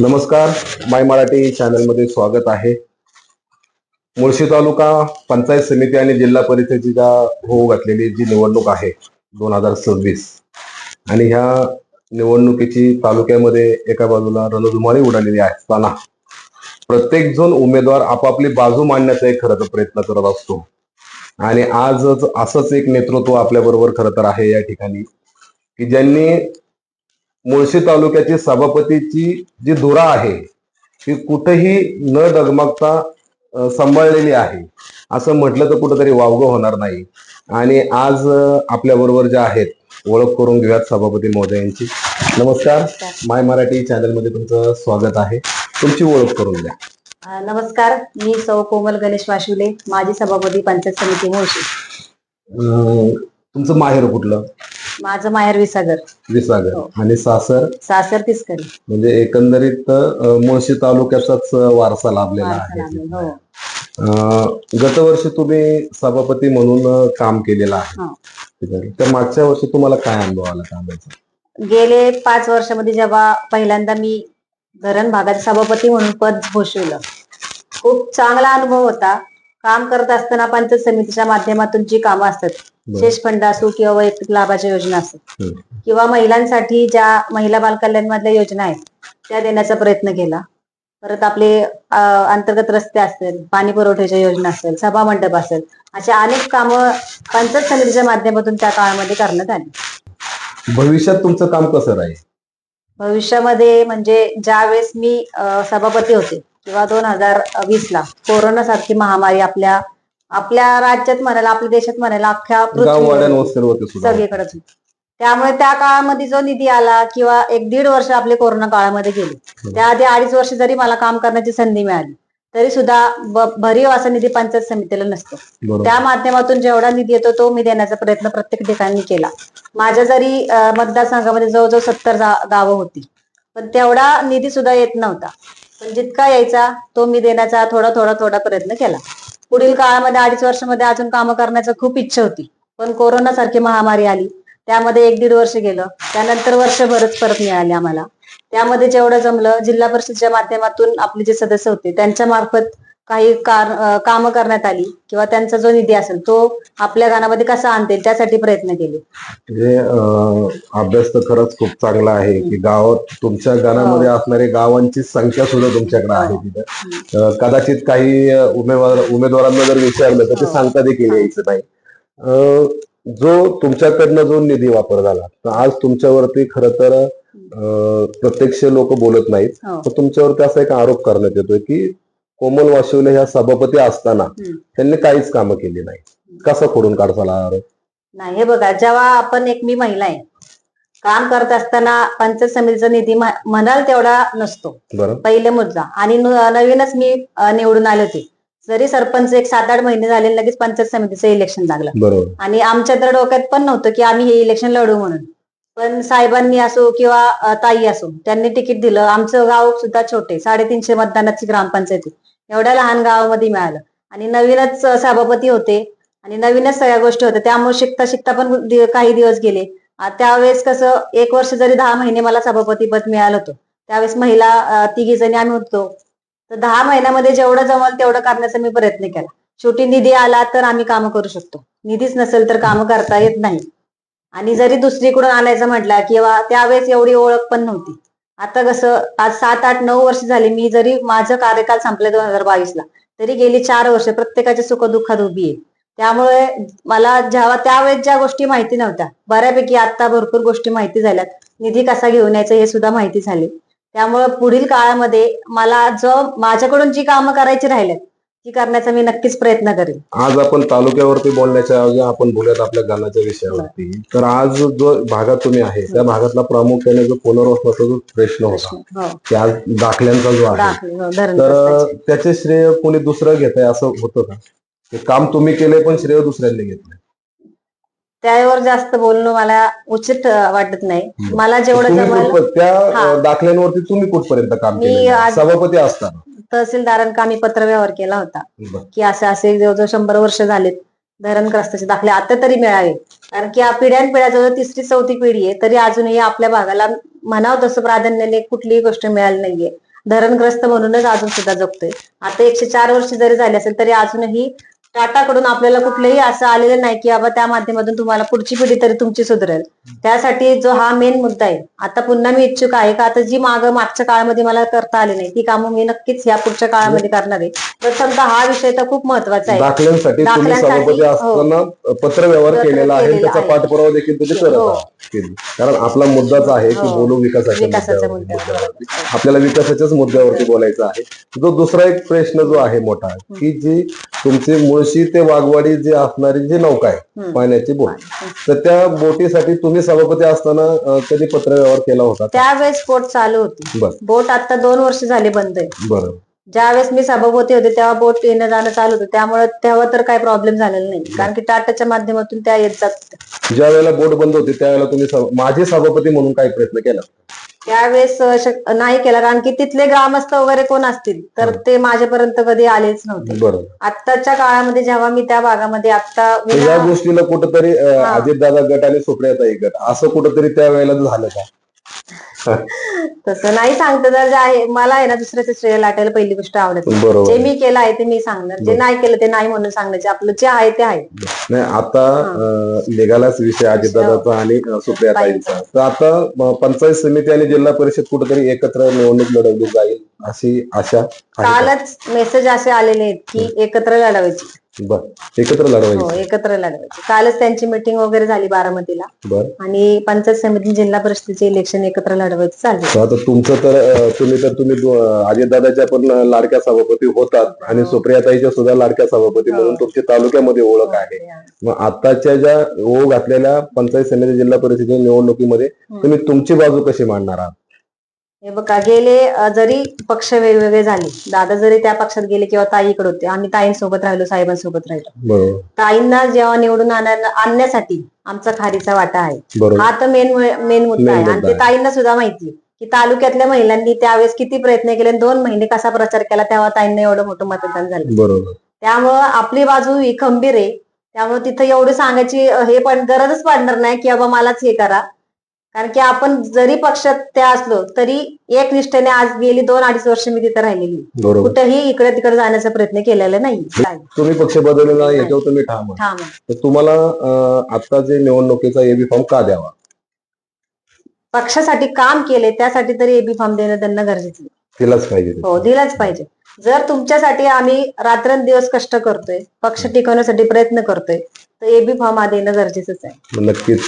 नमस्कार माय मराठी चॅनलमध्ये स्वागत आहे. मुळशी तालुका पंचायत समिती आणि जिल्हा परिषदेच्या होऊ घातलेली जी निवडणूक आहे दोन हजार सव्वीस. आणि ह्या निवडणुकीची तालुक्यामध्ये एका बाजूला रणधुमाळी उडालेली असताना प्रत्येक जण उमेदवार आपापली बाजू मांडण्याचा एक खरं तर प्रयत्न करत असतो. आणि आजच असंच एक नेतृत्व आपल्याबरोबर खरं तर आहे या ठिकाणी की ज्यांनी मुळशी तालुक्याची सभापतीची जी धुरा आहे ती कुठेही न डगमगता सांभाळलेली आहे. असं म्हटलं तर कुठंतरी वावगं होणार नाही. आणि आज आपल्या बरोबर ज्या आहेत ओळख करून घेऊयात सभापती महोदयांची. नमस्कार. माय मराठी चॅनलमध्ये तुमचं स्वागत आहे. तुमची ओळख करून द्या. नमस्कार. मी सौ कोमल गणेश वाशुले माजी सभापती पंचायत समिती मुळशी. तुमचं माहेर कुठलं? माझं माहेर विसागर विसागर हो. आणि सासर सासर तिसकरी म्हणजे एकंदरीत अ, मुळशी तालुक्याचाच वारसा लाभलेला आहे हो. अं, गतवर्षी तुम्ही सभापती म्हणून अं, काम केलेलं आहे हा. ठीक आहे. तर मागच्या वर्षी तुम्हाला काय अनुभव आला कामाचा गेले पाच वर्षामध्ये जेव्हा पहिल्यांदा मी धरण भागात सभापती म्हणून पद भूषवलं खूप चांगला अनुभव होता काम करत असताना पंचायत समितीच्या माध्यमातून जी कामं असतात. शेष फंड असो किंवा वैयक्तिक लाभाच्या योजना असतात. किंवा महिलांसाठी ज्या महिला बाल कल्याण मधल्या योजना आहेत त्या देण्याचा प्रयत्न केला परत आपले अंतर्गत रस्ते असतील पाणी पुरवठ्याच्या योजना असेल सभा मंडप असेल अशा अनेक कामं पंचायत समितीच्या माध्यमातून त्या काळामध्ये करण्यात आली भविष्यात तुमचं काम कसं राहील भविष्यामध्ये म्हणजे ज्या वेळेस मी सभापती होते किंवा दोन हजार वीस ला कोरोना सारखी महामारी आपल्या आपल्या राज्यात म्हणायला आपल्या देशात म्हणायला अख्ख्या सगळीकडेच होती. त्यामुळे त्या काळामध्ये जो निधी आला किंवा एक दीड वर्ष आपले कोरोना काळामध्ये गेले. त्याआधी अडीच वर्ष जरी मला काम करण्याची संधी मिळाली तरी सुद्धा भरीव असा निधी पंचायत समितीला नसतो. त्या माध्यमातून जेवढा निधी येतो तो मी देण्याचा प्रयत्न प्रत्येक ठिकाणी केला. माझ्या जरी मतदारसंघामध्ये जवळजवळ सत्तर गावं होती पण तेवढा निधी सुद्धा येत नव्हता. पण जितका यायचा तो मी देण्याचा थोडा थोडा थोडा प्रयत्न केला. पुढील काळामध्ये अडीच वर्षामध्ये अजून कामं करण्याची खूप इच्छा होती. पण कोरोना सारखी महामारी आली. त्यामध्ये एक दीड वर्ष गेलं. त्यानंतर वर्षभरच परत मिळाली आम्हाला. त्यामध्ये जेवढं जमलं जिल्हा परिषदेच्या माध्यमातून आपले जे सदस्य होते त्यांच्या मार्फत काही कामं करण्यात आली किंवा त्यांचा जो निधी असेल तो आपल्या गाण्यामध्ये कसा आणता येईल त्यासाठी प्रयत्न केले. म्हणजे अभ्यास तर खरंच खूप चांगला आहे की गावात तुमच्या गाण्यामध्ये असणारे गावांची संख्या सुद्धा तुमच्याकडे आहे तिथं. अं, कदाचित काही उमेदवार उमेदवारांना जर विचारलं तर ते हो. सांगता देखील यायचं नाही. जो तुमच्याकडनं जो निधी वापर झाला तर आज तुमच्यावरती खरं तर प्रत्यक्ष लोक बोलत नाहीत. हो. तर तुमच्यावरती असा एक आरोप करण्यात येतोय की कोमल वाशिवले ह्या सभापती असताना. त्यांनी काहीच कामं केली नाही. कसा खोडून आरोप? नाही हे बघा जेव्हा आपण एक मी महिला आहे काम करत असताना पंचायत समितीचा निधी म्ह- म्हणाल तेवढा नसतो. पहिले मुद्दा. आणि नवीनच मी निवडून आले होते. जरी सरपंच एक सात आठ महिने झाले लगेच पंचायत समितीचं इलेक्शन लागलं. बरोबर. आणि आमच्या तर डोक्यात पण नव्हतं की आम्ही हे इलेक्शन लढू म्हणून. पण साहेबांनी असो किंवा ताई असो त्यांनी तिकीट दिलं. आमचं गाव सुद्धा छोटे साडेतीनशे मतदानाची ग्रामपंचायत एवढ्या लहान गावामध्ये मिळालं. आणि नवीनच सभापती होते आणि नवीनच सगळ्या गोष्टी होत्या. त्यामुळे शिकता शिकता पण काही दिवस गेले. त्यावेळेस कसं एक वर्ष जरी दहा महिने मला सभापती पद मिळालं होतं. त्यावेळेस महिला तिघी जणी आम्ही होतो. तर दहा महिन्यामध्ये जेवढं जमल तेवढं करण्याचा मी प्रयत्न केला. शेवटी निधी आला तर आम्ही कामं करू शकतो. निधीच नसेल तर कामं करता येत नाही. आणि जरी दुसरीकडून आणायचं म्हटलं किंवा त्यावेळेस एवढी ओळख पण नव्हती. आता कसं आज सात आठ नऊ वर्ष झाली मी जरी माझं कार्यकाल संपलं दोन हजार बावीसला तरी गेली चार वर्ष प्रत्येकाच्या सुखदुःखात उभी आहे. त्यामुळे मला जेव्हा त्यावेळेस ज्या गोष्टी माहिती नव्हत्या बऱ्यापैकी आता भरपूर गोष्टी माहिती झाल्यात. निधी कसा घेऊन यायचा हे सुद्धा माहिती झाली. त्यामुळे पुढील काळामध्ये मला जो माझ्याकडून जी कामं करायची राहिल्यात ती करण्याचा मी नक्कीच प्रयत्न करेन. आज आपण तालुक्यावरती बोलण्याच्या ऐवजी आपण बोलूयात आपल्या गाण्याच्या विषयावरती. तर आज जो भागात तुम्ही आहे त्या भागातला प्रामुख्याने जो पुनर्वसनाचा जो प्रश्न होता हो. की आज दाखल्यांचा जो आहे हो, तर. त्याचे श्रेय कोणी दुसरं घेत आहे असं होतं का? ते काम तुम्ही केलंय पण श्रेय दुसऱ्यांनी घेतलंय त्यावर जास्त बोलणं मला उचित वाटत नाही. मला जेवढं त्या हा. दाखल्यांवरती तुम्ही कुठपर्यंत काम केलं सभापती असताना. तहसीलदारांका आम्ही पत्रव्यवहार केला होता. बरं. की असे असे जवळजवळ शंभर वर्ष झालेत. धरणग्रस्ताचे दाखले आता तरी मिळावे कारण की या पिढ्यानपिढ्या जवळ तिसरी चौथी पिढी आहे तरी अजूनही आपल्या भागाला म्हणावं तसं प्राधान्याने कुठलीही गोष्ट मिळाली नाहीये. धरणग्रस्त म्हणूनच अजून सुद्धा जगतोय. आता एकशे चार वर्ष जरी झाली असेल तरी अजूनही टाटाकडून आपल्याला कुठलंही असं आलेलं नाही की बाबा त्या माध्यमातून तुम्हाला पुढची पिढी तरी तुमची सुधरेल. त्यासाठी जो हा मेन मुद्दा आहे. आता पुन्हा मी इच्छुक आहे का? आता जी माग मागच्या काळामध्ये मला करता आली नाही ती कामं मी नक्कीच या पुढच्या काळामध्ये करणार आहे. प्रथमतः हा विषय तर खूप महत्त्वाचा आहे. दाखल्यांसाठी तुम्ही सभापती हो. असताना पत्रव्यवहार पत्र केलेला आहे. त्याचा. पाठपुरावा देखील तुम्ही करत हो. कारण आपला मुद्दाच आहे की हो. बोलू विकासाच्या मुद्द्यावरती. मुद्द्यावर. आपल्याला विकासाच्याच मुद्द्यावरती बोलायचं आहे. जो दुसरा एक प्रश्न जो आहे मोठा की जी तुमची मुळशी ते वाघवाडी जी असणारी जी नौका आहे. पाण्याची बोट. तर त्या बोटीसाठी तुम्ही सभापती असताना कधी पत्रव्यवहार केला होता? त्यावेळेस बोट चालू होती. बोट आता दोन वर्ष झाले बंद आहे. बरं. ज्यावेळेस मी सभापती होते तेव्हा बोट येणं जाणं चालू होतं. त्यामुळे तेव्हा तर काही प्रॉब्लेम झालेला नाही. कारण की टाटाच्या माध्यमातून त्या येत जात ज्या वेळेला बोट बंद होती त्यावेळेला तुम्ही सभ- माझे सभापती म्हणून काही प्रयत्न केला? त्यावेळेस अं, शक- नाही केला. कारण की तिथले ग्रामस्थ वगैरे कोण असतील? तर ते माझ्यापर्यंत कधी आलेच नव्हते. बरं आत्ताच्या काळामध्ये जेव्हा मी त्या भागामध्ये आता तर या विना- गोष्टीला कुठंतरी अं, अजितदादा गट आणि सुप्रियाताई गट असं कुठंतरी त्या वेळेला झालं का? तसं नाही सांगतं तर जे आहे मला आहे ना दुसऱ्याचं श्रेय लाटायला पहिली गोष्ट आवडत नाही. बरोबर जे मी केलं आहे ते मी सांगणार. जे नाही केलं ते नाही म्हणून सांगण्याचे आपलं जे आहे ते आहे. नाही आता अं, निघालाच विषय अजितदादाचा आणि अं, सुप्रियाताईंचा. तर आता अं, पंचायत समिती आणि जिल्हा परिषद कुठेतरी एकत्र निवडणूक लढवली जाईल अशी आशा आहे? कालच मेसेज असे आलेले आहेत की एकत्र लढवायची. बर. एकत्र हो लढवायची एकत्र लढवायची. कालच त्यांची मिटिंग वगैरे झाली बारामतीला. बर. आणि पंचायत समिती जिल्हा परिषदेचे इलेक्शन एकत्र लढवायचं चालले. तर आता तुमचं तर तुम्ही तर तुम्ही अजितदादाच्या पण लाडक्या सभापती होतात आणि सुप्रियाताईच्या सुद्धा लाडक्या सभापती म्हणून तुमची तालुक्यामध्ये ओळख आहे. मग आताच्या ज्या ओघ घातलेल्या पंचायत समिती जिल्हा परिषदेच्या निवडणुकीमध्ये तुम्ही तुमची बाजू कशी मांडणार आहात? हे बघा गेले जरी पक्ष वेगवेगळे झाले दादा जरी त्या पक्षात गेले किंवा ताईकडे होते आम्ही ताईंसोबत राहिलो साहेबांसोबत राहिलो. ताईंना जेव्हा निवडून आणण्या- आणण्यासाठी आमचा खारीचा वाटा आहे. हा तर मेन मेन मुद्दा आहे. आणि ते. ताईंना सुद्धा माहिती की तालुक्यातल्या महिलांनी त्यावेळेस किती प्रयत्न केले आणि दोन महिने कसा प्रचार केला तेव्हा ताईंना एवढं मोठं मतदान झालं. त्यामुळं आपली बाजू ही खंबीर आहे. त्यामुळे तिथं एवढी सांगायची हे पण गरजच पडणार नाही की बाबा मलाच हे करा. कारण की आपण जरी पक्षात त्या असलो तरी एक निष्ठेने आज गेली दोन अडीच वर्ष मी तिथे राहिलेली. बरोबर कुठेही इकडे तिकडे जाण्याचा प्रयत्न केलेला नाही? तुम्ही पक्ष बदललेला याच्यावर तुम्ही ठाम आहात. ठाम आहे. तर तुम्हाला अं, आता जे निवडणुकीचा एबी फॉर्म का द्यावा पक्षासाठी काम केले त्यासाठी तरी एबी फॉर्म देणं त्यांना गरजेचं आहे. दिलाच पाहिजे हो दिलाच पाहिजे जर तुमच्यासाठी आम्ही रात्रंदिवस कष्ट करतोय पक्ष टिकवण्यासाठी प्रयत्न करतोय तर एबी फॉर्म हा देणं गरजेचंच आहे. नक्कीच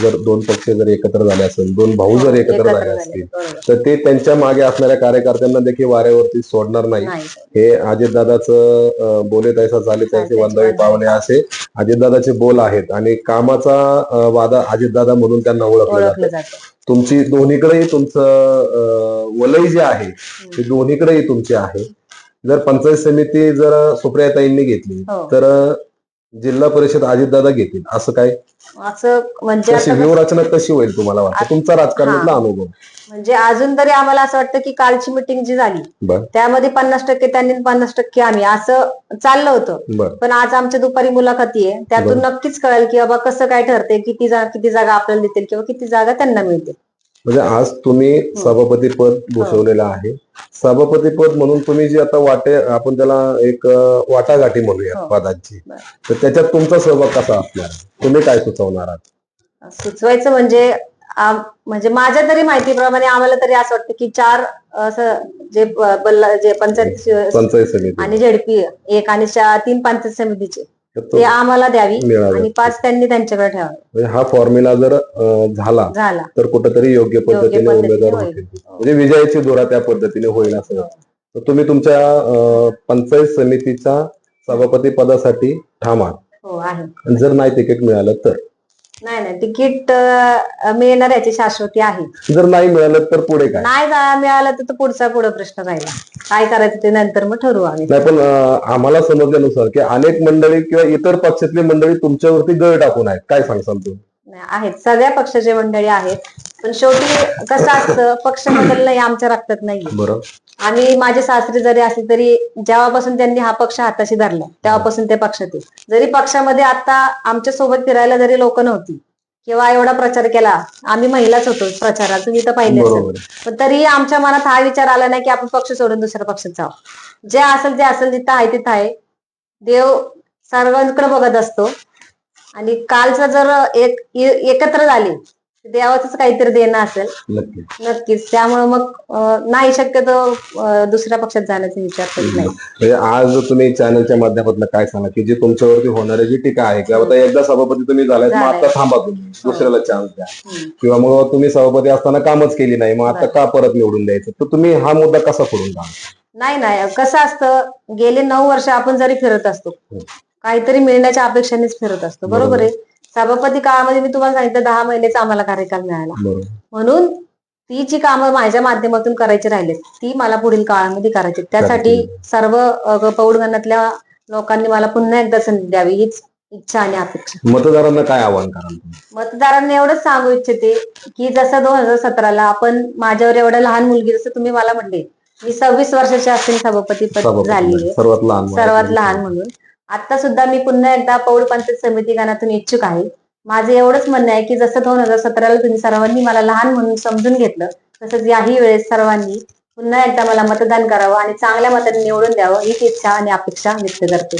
जर दोन पक्ष जर एकत्र झाले असेल दोन भाऊ जर एकत्र झाले. असतील. तर ते त्यांच्या मागे असणाऱ्या कार्यकर्त्यांना देखील वाऱ्यावरती सोडणार नाही. हे अजितदादाचं बोले तैसा झाले त्याचे वंदावी पावणे असे अजितदादाचे बोल आहेत आणि कामाचा वादा अजितदादा म्हणून त्यांना ओळखलं जातं. तुमची दोन्हीकडेही तुमचं वलय जे आहे ते दोन्हीकडेही तुमचे आहे. जर पंचायत समिती जर सुप्रियाताईंनी घेतली हो. तर जिल्हा परिषद अजितदादा घेतील असं काय? असं म्हणजे कशी आता व्यूहरचना कशी होईल तुम्हाला वाटतं? तुमचा राजकारणातला अनुभव. म्हणजे अजून तरी आम्हाला असं वाटतं की कालची मिटिंग जी झाली बर. त्यामध्ये पन्नास टक्के त्यांनी पन्नास टक्के आम्ही असं चाललं होतं. बर. पण आज आमच्या दुपारी मुलाखती आहे त्यातून नक्कीच कळेल की बाबा कसं काय ठरते किती किती जागा आपल्याला देतील किंवा किती जागा त्यांना मिळतील. म्हणजे आज तुम्ही सभापती पद भूषवलेलं आहे. सभापती पद म्हणून तुम्ही जी आता वाटे आपण त्याला एक वाटाघाटी म्हणूया हो. पदांची. तर त्याच्यात तुमचा सहभाग कसा असणार? तुम्ही काय सुचवणार आहात? सुचवायचं म्हणजे म्हणजे माझ्या तरी माहितीप्रमाणे आम्हाला तरी असं वाटतं की चार असं जे बल्ला जे पंचायत आणि झेडपी एक आणि तीन पंचायत समितीचे. तो आम्हाला द्यावी मिळावे. आणि पाच त्यांनी त्यांच्याकडे ठेवावे. म्हणजे हा फॉर्म्युला जर अं, झाला झाला. तर कुठेतरी योग्य पद्धतीने पद्धतीने उमेदवार होईल. होतील. म्हणजे विजयाची धुरा त्या पद्धतीने होईल असं तर तुम्ही तुमच्या अं, पंचायत समितीच्या सभापती पदासाठी ठाम आहात. हो आहे. जर नाही तिकीट मिळालं तर? नाही नाही. तिकीट अं, मिळणार याची शाश्वती आहे. जर नाही मिळालं तर पुढे काय? नाही जा- मिळालं तर तो पुढचा पुढे प्रश्न राहिला. काय करायचं ते नंतर मग ठरवू आम्ही. नाही पण अं, आम्हाला समजल्यानुसार की अनेक मंडळी किंवा इतर पक्षातली मंडळी तुमच्यावरती गळ टाकून आहेत. काय सांगसाल तुम्ही? नाही, आहेत. सगळ्या पक्षाचे मंडळी आहेत. पण शेवटी कसं असतं पक्ष बदलणं हे आमच्या रक्तात नाहीये. बरं आणि माझे सासरे जरी असले तरी जेव्हापासून त्यांनी हा पक्ष हाताशी धरला तेव्हापासून ते पक्षात आहे जरी पक्षामध्ये आता आमच्यासोबत फिरायला जरी लोक नव्हती किंवा एवढा प्रचार केला आम्ही महिलाच होतो प्रचारात तुम्ही तर पाहिले असेल. बरोबर. पण तरी आमच्या मनात हा विचार आला नाही की आपण पक्ष सोडून दुसऱ्या पक्षात जावं. जे असेल ते असेल जिथं आहे तिथं आहे. देव सर्वांकडे बघत असतो. आणि कालचं जर एक ए- एकत्र झाले देवाच काहीतरी देणं असेल. नक्की नक्कीच. त्यामुळे मग नाही शक्यतो दुसऱ्या पक्षात जाण्याचा विचार करीत नाही. म्हणजे आज तुम्ही चॅनलच्या माध्यमातून काय सांगा की जी तुमच्यावरती होणारी जी टीका आहे किंवा आता एकदा सभापती तुम्ही झालाय मग. आता थांबा तुम्ही. दुसऱ्याला चान्स द्या. किंवा मग तुम्ही सभापती असताना कामच केली नाही मग आता का परत निवडून द्यायचं? तर तुम्ही हा मुद्दा कसा द्या नाही नाही. कसं असतं गेले नऊ वर्ष आपण जरी फिरत असतो काहीतरी मिळण्याच्या अपेक्षानेच फिरत असतो. बरोबर आहे. सभापती काळामध्ये मी तुम्हाला सांगितलं दहा महिन्याचा आम्हाला कार्यकाल मिळाला. म्हणून ती जी कामं माझ्या माध्यमातून करायची राहिली ती मला पुढील काळामध्ये करायची त्यासाठी सर्व पौडगणातल्या लोकांनी मला पुन्हा एकदा संधी द्यावी हीच इच्छा आणि अपेक्षा. मतदारांना काय आव्हान मतदारांना एवढंच सांगू इच्छिते की जसं दोन हजार सतराला आपण माझ्यावर एवढं लहान मुलगी जसं तुम्ही मला म्हणले मी सव्वीस वर्षाची असताना सभापती पद झाली. सर्वात लहान म्हणून. आता सुद्धा मी पुन्हा एकदा पौड पंचायत समिती गाण्यातून इच्छुक आहे. माझं एवढंच म्हणणं आहे की जसं दोन हजार सतराला तुम्ही सर्वांनी मला लहान म्हणून समजून घेतलं तसंच याही वेळेस सर्वांनी पुन्हा एकदा मला मतदान करावं आणि चांगल्या मताने निवडून द्यावं हीच इच्छा आणि अपेक्षा व्यक्त करते.